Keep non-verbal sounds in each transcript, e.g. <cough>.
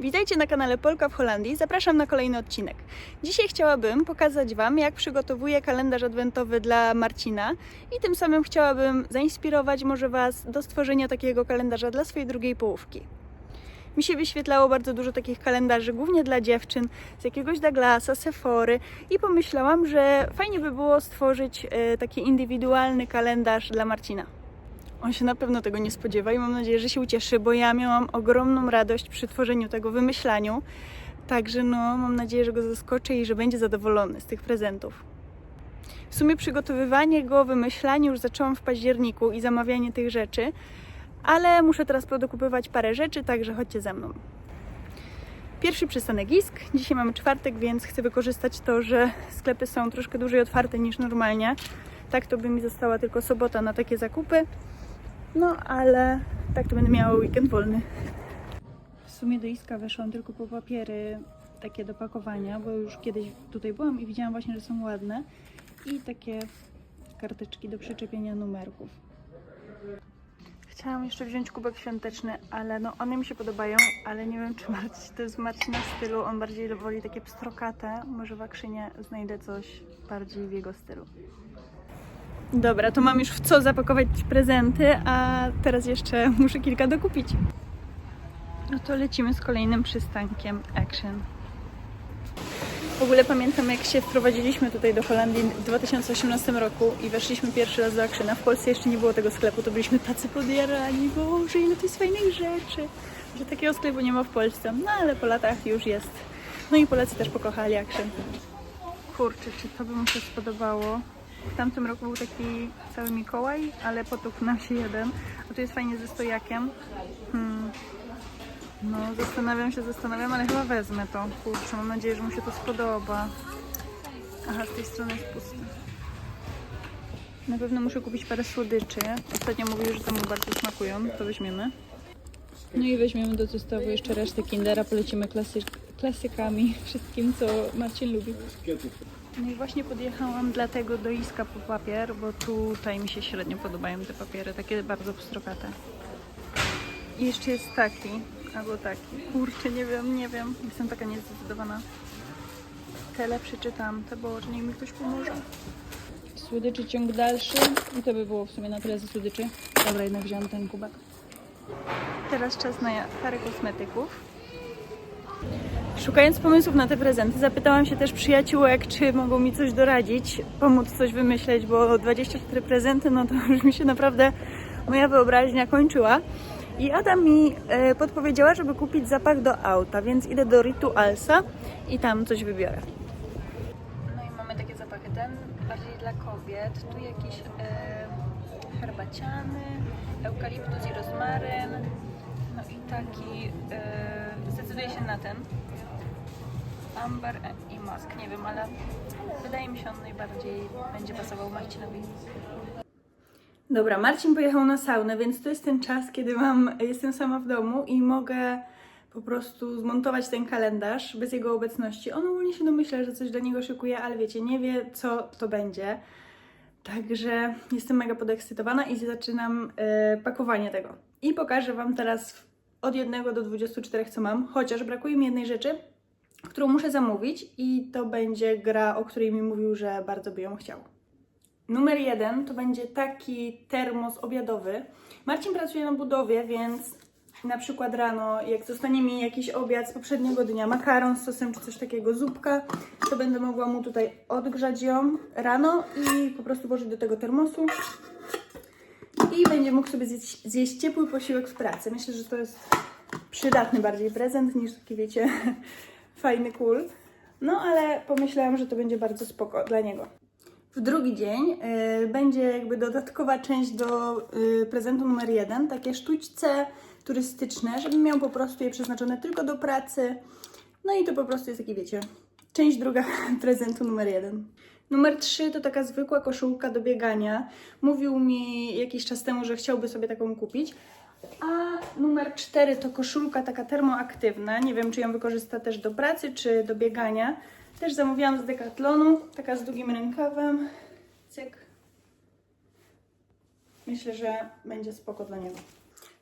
Witajcie na kanale Polka w Holandii. Zapraszam na kolejny odcinek. Dzisiaj chciałabym pokazać Wam, jak przygotowuję kalendarz adwentowy dla Marcina i tym samym chciałabym zainspirować może Was do stworzenia takiego kalendarza dla swojej drugiej połówki. Mi się wyświetlało bardzo dużo takich kalendarzy, głównie dla dziewczyn, z jakiegoś Douglasa, Sephory i pomyślałam, że fajnie by było stworzyć e, taki indywidualny kalendarz dla Marcina. On się na pewno tego nie spodziewa i mam nadzieję, że się ucieszy, bo ja miałam ogromną radość przy tworzeniu tego, wymyślaniu. Także no, mam nadzieję, że go zaskoczę i że będzie zadowolony z tych prezentów. W sumie przygotowywanie go, wymyślanie już zaczęłam w październiku i zamawianie tych rzeczy, ale muszę teraz podokupywać parę rzeczy, także chodźcie ze mną. Pierwszy przystanek Isk. Dzisiaj mamy czwartek, więc chcę wykorzystać to, że sklepy są troszkę dłużej otwarte niż normalnie. Tak to by mi została tylko sobota na takie zakupy. No, ale tak to będę miała weekend wolny. W sumie do Iska weszłam tylko po papiery takie do pakowania, bo już kiedyś tutaj byłam i widziałam właśnie, że są ładne. I takie karteczki do przyczepienia numerków. Chciałam jeszcze wziąć kubek świąteczny, ale no one mi się podobają, ale nie wiem czy Marcin, to jest Marcina stylu, on bardziej woli takie pstrokate. Może w akrzynie znajdę coś bardziej w jego stylu. Dobra, to mam już w co zapakować prezenty, a teraz jeszcze <laughs> muszę kilka dokupić. No to lecimy z kolejnym przystankiem Action. W ogóle pamiętam, jak się wprowadziliśmy tutaj do Holandii w 2018 roku i weszliśmy pierwszy raz do Actiona. W Polsce jeszcze nie było tego sklepu, to byliśmy tacy podjarani. Boże, ile tu jest fajnych rzeczy. Że takiego sklepu nie ma w Polsce. No ale po latach już jest. No i Polacy też pokochali Action. Kurczę, czy to by mu się spodobało? W tamtym roku był taki cały Mikołaj, ale potłukł nam się jeden. A tu jest fajnie ze stojakiem. Hmm. No, zastanawiam się, zastanawiam, ale chyba wezmę to. Kurczę, mam nadzieję, że mu się to spodoba. Aha, z tej strony jest pusty. Na pewno muszę kupić parę słodyczy. Ostatnio mówił, że to mu bardzo smakują. To weźmiemy. No i weźmiemy do zestawu jeszcze resztę Kindera. Polecimy klasy klasykami, wszystkim, co Marcin lubi. No i właśnie podjechałam dlatego do Iska po papier, bo tutaj mi się średnio podobają te papiery, takie bardzo pstrokate. I jeszcze jest taki, albo taki. Kurczę, nie wiem, nie wiem. Jestem taka niezdecydowana. Te lepsze czy tamte, bo niech mi ktoś pomoże. Słodyczy ciąg dalszy. I to by było w sumie na tyle ze słodyczy. Dobra, jednak wziąłem ten kubek. Teraz czas na parę kosmetyków. Szukając pomysłów na te prezenty, zapytałam się też przyjaciółek, czy mogą mi coś doradzić, pomóc coś wymyśleć, bo 24 prezenty, no to <laughs> już mi się naprawdę moja wyobraźnia kończyła. I Ada mi e, podpowiedziała, żeby kupić zapach do auta, więc idę do Ritualsa i tam coś wybiorę. No i mamy takie zapachy. Ten bardziej dla kobiet. Tu jakiś e, herbaciany, eukaliptus i rozmaryn. Taki, e, zdecyduję się na ten. Amber i mask, nie wiem, ale wydaje mi się on najbardziej będzie pasował Marcinowi. Dobra, Marcin pojechał na saunę, więc to jest ten czas, kiedy mam, jestem sama w domu i mogę po prostu zmontować ten kalendarz bez jego obecności. On ogólnie się domyśla, że coś dla niego szykuje, ale wiecie, nie wie co to będzie. Także jestem mega podekscytowana i zaczynam e, pakowanie tego. I pokażę Wam teraz od 1 do 24, co mam, chociaż brakuje mi jednej rzeczy, którą muszę zamówić i to będzie gra, o której mi mówił, że bardzo by ją chciał. Numer jeden to będzie taki termos obiadowy. Marcin pracuje na budowie, więc na przykład rano, jak zostanie mi jakiś obiad z poprzedniego dnia, makaron z sosem czy coś takiego, zupka, to będę mogła mu tutaj odgrzać ją rano i po prostu włożyć do tego termosu. I będzie mógł sobie zjeść, zjeść ciepły posiłek w pracy. Myślę, że to jest przydatny bardziej prezent niż taki, wiecie, <laughs> fajny kul. No ale pomyślałam, że to będzie bardzo spoko dla niego. W drugi dzień y, będzie jakby dodatkowa część do y, prezentu numer jeden, takie sztućce turystyczne, żeby miał po prostu je przeznaczone tylko do pracy. No i to po prostu jest taki, wiecie, część druga <laughs> prezentu numer jeden. Numer trzy to taka zwykła koszulka do biegania. Mówił mi jakiś czas temu, że chciałby sobie taką kupić. A numer cztery to koszulka taka termoaktywna. Nie wiem, czy ją wykorzysta też do pracy, czy do biegania. Też zamówiłam z Decathlonu, taka z długim rękawem. Cyk. Myślę, że będzie spoko dla niego.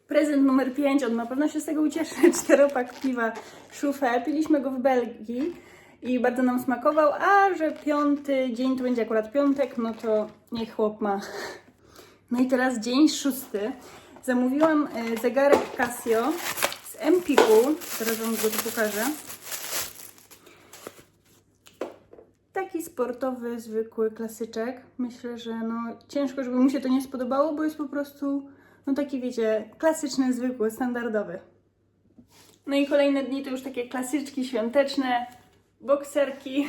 Prezent numer 5, on na pewno się z tego ucieszy. <laughs> Czteropak piwa Szufę. Piliśmy go w Belgii i bardzo nam smakował, a że piąty dzień to będzie akurat piątek, no to niech chłop ma. No i teraz dzień szósty. Zamówiłam e, zegarek Casio z Empiku. Teraz Wam go tu pokażę. Taki sportowy, zwykły klasyczek. Myślę, że no ciężko, żeby mu się to nie spodobało, bo jest po prostu, no taki wiecie, klasyczny, zwykły, standardowy. No i kolejne dni to już takie klasyczki świąteczne, bokserki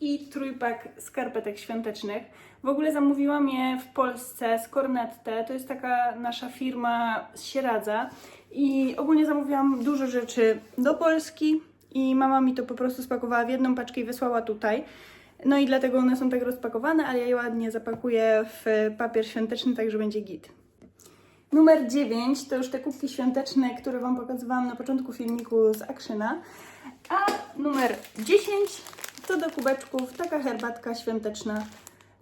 i trójpak skarpetek świątecznych. W ogóle zamówiłam je w Polsce z Cornette. To jest taka nasza firma z Sieradza. I ogólnie zamówiłam dużo rzeczy do Polski i mama mi to po prostu spakowała w jedną paczkę i wysłała tutaj. No i dlatego one są tak rozpakowane, ale ja je ładnie zapakuję w papier świąteczny, tak że będzie git. Numer 9 to już te kubki świąteczne, które Wam pokazywałam na początku filmiku z Actiona. A numer 10 to do kubeczków taka herbatka świąteczna,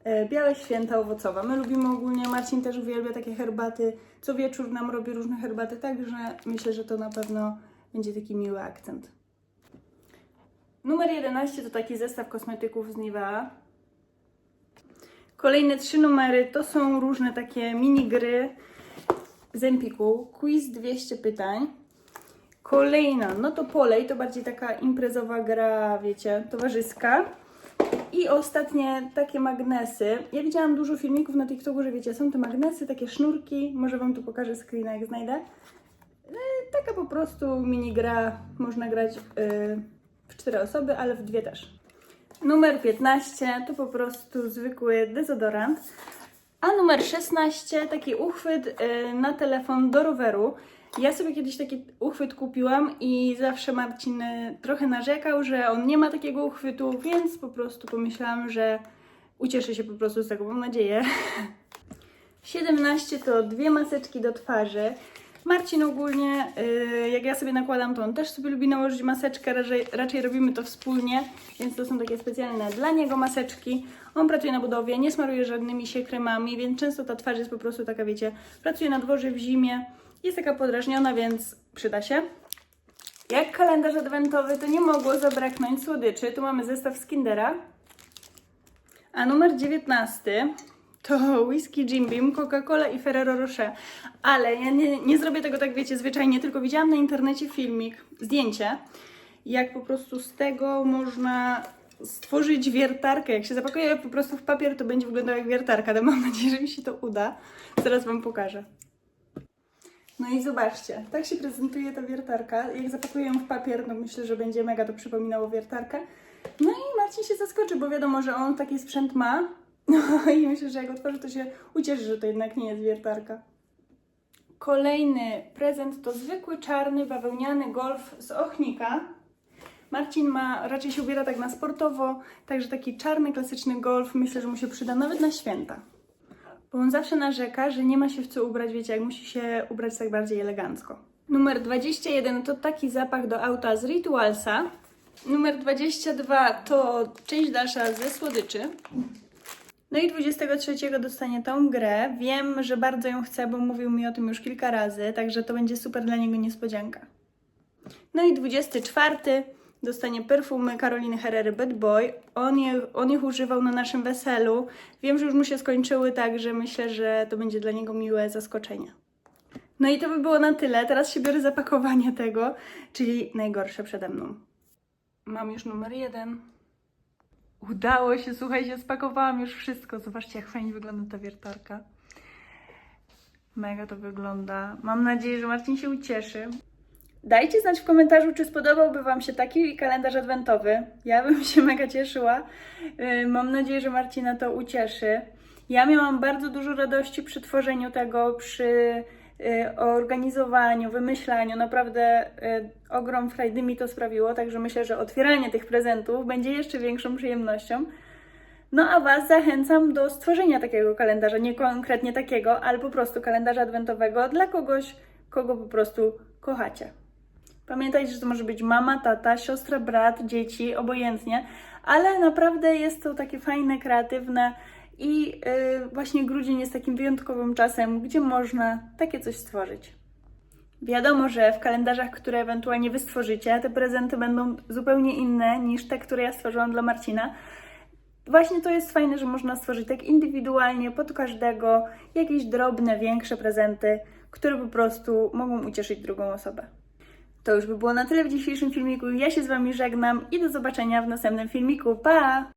e, białe święta owocowa. My lubimy ogólnie, Marcin też uwielbia takie herbaty. Co wieczór nam robi różne herbaty, także myślę, że to na pewno będzie taki miły akcent. Numer 11 to taki zestaw kosmetyków z Nivea. Kolejne trzy numery to są różne takie mini gry z Empiku. Quiz 200 pytań. Kolejna, no to Polej, to bardziej taka imprezowa gra, wiecie, towarzyska. I ostatnie takie magnesy. Ja widziałam dużo filmików na TikToku, że wiecie, są te magnesy, takie sznurki. Może Wam tu pokażę screena, jak znajdę. E, Taka po prostu mini gra, można grać e, w cztery osoby, ale w dwie też. Numer 15 to po prostu zwykły dezodorant. A numer 16 taki uchwyt y, na telefon do roweru. Ja sobie kiedyś taki uchwyt kupiłam i zawsze Marcin y, trochę narzekał, że on nie ma takiego uchwytu, więc po prostu pomyślałam, że ucieszy się po prostu z tego, mam nadzieję. <laughs> 17 to dwie maseczki do twarzy. Marcin ogólnie, y, jak ja sobie nakładam, to on też sobie lubi nałożyć maseczkę, raczej, raczej robimy to wspólnie, więc to są takie specjalne dla niego maseczki. On pracuje na budowie, nie smaruje żadnymi się kremami, więc często ta twarz jest po prostu taka, wiecie, pracuje na dworze w zimie, jest taka podrażniona, więc przyda się. Jak kalendarz adwentowy, to nie mogło zabraknąć słodyczy. Tu mamy zestaw z Kindera. A numer 19 to whisky Jim Beam, Coca-Cola i Ferrero Rocher. Ale ja nie, nie zrobię tego tak, wiecie, zwyczajnie, tylko widziałam na internecie filmik, zdjęcie, jak po prostu z tego można stworzyć wiertarkę. Jak się zapakuje po prostu w papier, to będzie wyglądał jak wiertarka, ale mam nadzieję, że mi się to uda. Zaraz Wam pokażę. No i zobaczcie, tak się prezentuje ta wiertarka. Jak zapakuję ją w papier, no myślę, że będzie mega to przypominało wiertarkę. No i Marcin się zaskoczy, bo wiadomo, że on taki sprzęt ma. No <laughs> i myślę, że jak otworzy, to się ucieszy, że to jednak nie jest wiertarka. Kolejny prezent to zwykły czarny bawełniany golf z ochnika. Marcin ma, raczej się ubiera tak na sportowo, także taki czarny, klasyczny golf myślę, że mu się przyda nawet na święta. Bo on zawsze narzeka, że nie ma się w co ubrać, wiecie, jak musi się ubrać tak bardziej elegancko. Numer 21 to taki zapach do auta z Ritualsa. Numer 22 to część dalsza ze słodyczy. No i 23 dostanie tą grę. Wiem, że bardzo ją chce, bo mówił mi o tym już kilka razy, także to będzie super dla niego niespodzianka. No i 24 dostanie perfumy Karoliny Herrery Bad Boy. On, je, on ich używał na naszym weselu. Wiem, że już mu się skończyły, także myślę, że to będzie dla niego miłe zaskoczenie. No i to by było na tyle. Teraz się biorę za pakowanie tego, czyli najgorsze przede mną. Mam już numer jeden. Udało się, słuchajcie, spakowałam już wszystko. Zobaczcie, jak fajnie wygląda ta wiertarka. Mega to wygląda. Mam nadzieję, że Marcin się ucieszy. Dajcie znać w komentarzu, czy spodobałby Wam się taki kalendarz adwentowy. Ja bym <laughs> się mega cieszyła. Yy, Mam nadzieję, że Marcina to ucieszy. Ja miałam bardzo dużo radości przy tworzeniu tego, przy yy, organizowaniu, wymyślaniu. Naprawdę yy, ogrom frajdy mi to sprawiło, także myślę, że otwieranie tych prezentów będzie jeszcze większą przyjemnością. No a Was zachęcam do stworzenia takiego kalendarza, nie konkretnie takiego, ale po prostu kalendarza adwentowego dla kogoś, kogo po prostu kochacie. Pamiętajcie, że to może być mama, tata, siostra, brat, dzieci, obojętnie, ale naprawdę jest to takie fajne, kreatywne I yy, właśnie grudzień jest takim wyjątkowym czasem, gdzie można takie coś stworzyć. Wiadomo, że w kalendarzach, które ewentualnie wy stworzycie, te prezenty będą zupełnie inne niż te, które ja stworzyłam dla Marcina. Właśnie to jest fajne, że można stworzyć tak indywidualnie pod każdego jakieś drobne, większe prezenty, które po prostu mogą ucieszyć drugą osobę. To już by było na tyle w dzisiejszym filmiku. Ja się z Wami żegnam i do zobaczenia w następnym filmiku. Pa!